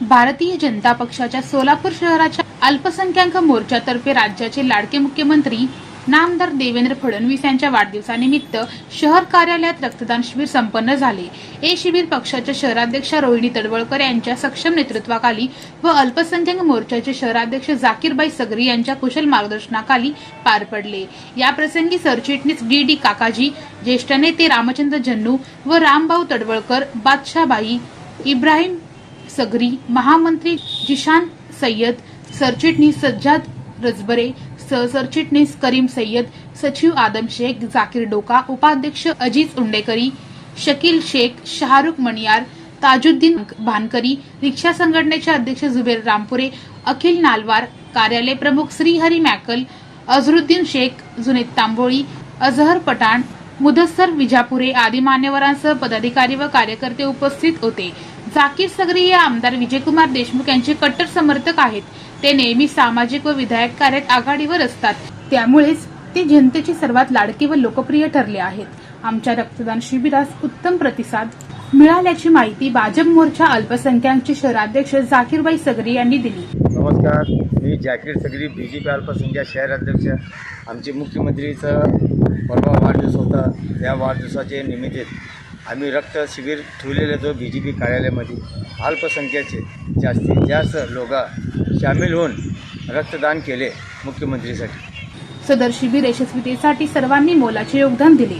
भारतीय जनता पक्षाच्या सोलापूर शहराच्या अल्पसंख्याक मोर्चातर्फे राज्याचे लाडके मुख्यमंत्री नामदार देवेंद्र फडणवीस यांच्या वाढदिवसानिमित्त शहर कार्यालयात रक्तदान शिबिर संपन्न झाले. हे शिबिर पक्षाच्या शहराध्यक्ष रोहिणी तडवळकर यांच्या सक्षम नेतृत्वाखाली व अल्पसंख्याक मोर्चाचे शहराध्यक्ष जाकीरबाई सगरी यांच्या कुशल मार्गदर्शनाखाली पार पडले. या प्रसंगी सरचिटणीस डी डी काकाजी ज्येष्ठ नेते रामचंद्र जन्नू व रामभाऊ तडवळकर बादशाबाई इब्राहिम सगरी महामंत्री जिशान सय्यद सरचिटणीस सज्जाद रजबरे सरचिटणीस करीम सय्यद सचिव आदम शेख जाकीर डोका उपाध्यक्ष अजीज उंडेकरी शकील शेख शाहरुख मणियार ताजुद्दीन भानकरी रिक्षा संघटनेचे अध्यक्ष जुबेर रामपुरे अखिल नालवार कार्यालय प्रमुख श्रीहरी मॅकल अझरुद्दीन शेख जुनेद तांबोळी अझहर पठाण मुदस्सर विजापुरे आदी मान्यवरांसह पदाधिकारी व कार्यकर्ते उपस्थित होते. जाकीर सगरी हे आमदार विजयकुमार देशमुख यांचे कट्टर समर्थक आहेत. ते नेहमी सामाजिक व विधायक कार्यात आघाडीवर असतात. त्यामुळेच ते जनतेचे सर्वात लाडके व लोकप्रिय ठरले आहेत. आमच्या रक्तदान शिबिरास उत्तम प्रतिसाद मिळाल्याची माहिती भाजप मोर्चा अल्पसंख्याकचे शहराध्यक्ष जाकीरबाई सगरी यांनी दिली. नमस्कार मी झाकीर सगरी बी जे पी अल्पसंख्याक शहर अध्यक्ष. आमचे मुख्यमंत्रीचं परवा वाढदिवस होता. त्या वाढदिवसाचे निमित्त आम्ही रक्त शिबिर ठेवलेलं जो बी जे पी कार्यालयामध्ये. अल्पसंख्याचे जास्तीत जास्त लोक सामील होऊन रक्तदान केले मुख्यमंत्रीसाठी. सदर शिबिर यशस्वीतेसाठी सर्वांनी मोलाचे योगदान दिले.